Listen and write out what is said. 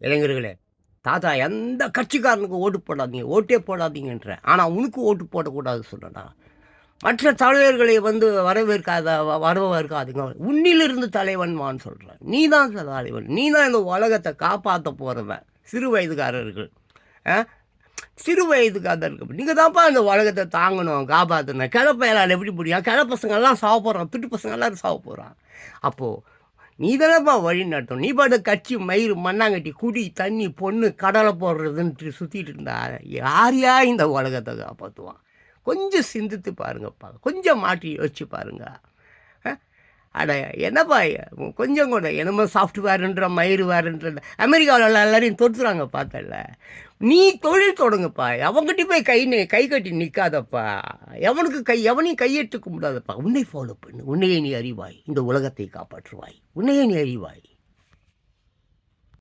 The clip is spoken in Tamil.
இளைஞர்களே தாத்தா எந்த கட்சிக்காரனுக்கு ஓட்டு போடாதீங்க ஓட்டே போடாதீங்கன்றேன் ஆனால் உனக்கு ஓட்டு போடக்கூடாது சொல்லடா மற்ற தலைவர்களை வந்து வரவேற்காத வ- உன்னிலிருந்து தலைவன்மான்னு சொல்கிறேன் நீ தான் தலைவன். நீ தான் இந்த உலகத்தை காப்பாற்ற போகிறவன் சிறு வயதுக்காரர்கள். ஆ? சிறு வயதுக்காரர்கள். நீங்கள் தான்ப்பா இந்த உலகத்தை தாங்கணும் காப்பாற்றணும் கிளப்பையலால் எப்படி முடியும் கிள பசங்கள்லாம் திட்டு போகிறான் துட்டு பசங்க எல்லாரும் அப்போது நீ தானேப்பா வழி நடத்தும். நீ பாட்டு கட்சி மயிறு மண்ணாங்கட்டி குடி தண்ணி பொண்ணு கடலை போடுறதுன்ட்டு சுற்றிட்டு இருந்தா யார் யார் இந்த உலகத்தை காப்பாற்றுவான் கொஞ்சம் சிந்தித்து பாருங்கப்பா. கொஞ்சம் மாற்றி யோசிச்சு பாருங்க. அட என்னப்பா கொஞ்சம் கூட என்னமோ சாஃப்ட்வேர்ன்ற மயிறு வேறுன்ற அமெரிக்காவில் எல்லாரையும் தொடுத்துறாங்க பார்த்தல நீ தொழில் தொடங்குப்பா. அவங்ககிட்ட போய் கை கை கட்டி நிற்காதப்பா எவனுக்கு கை எவனையும் கையெட்டு கும்பிடாதப்பா. உன்னை ஃபாலோ பண்ணு. உன்னையே நீ அறிவாய். இந்த உலகத்தை காப்பாற்றுவாய். உன்னையே நீ அறிவாய்.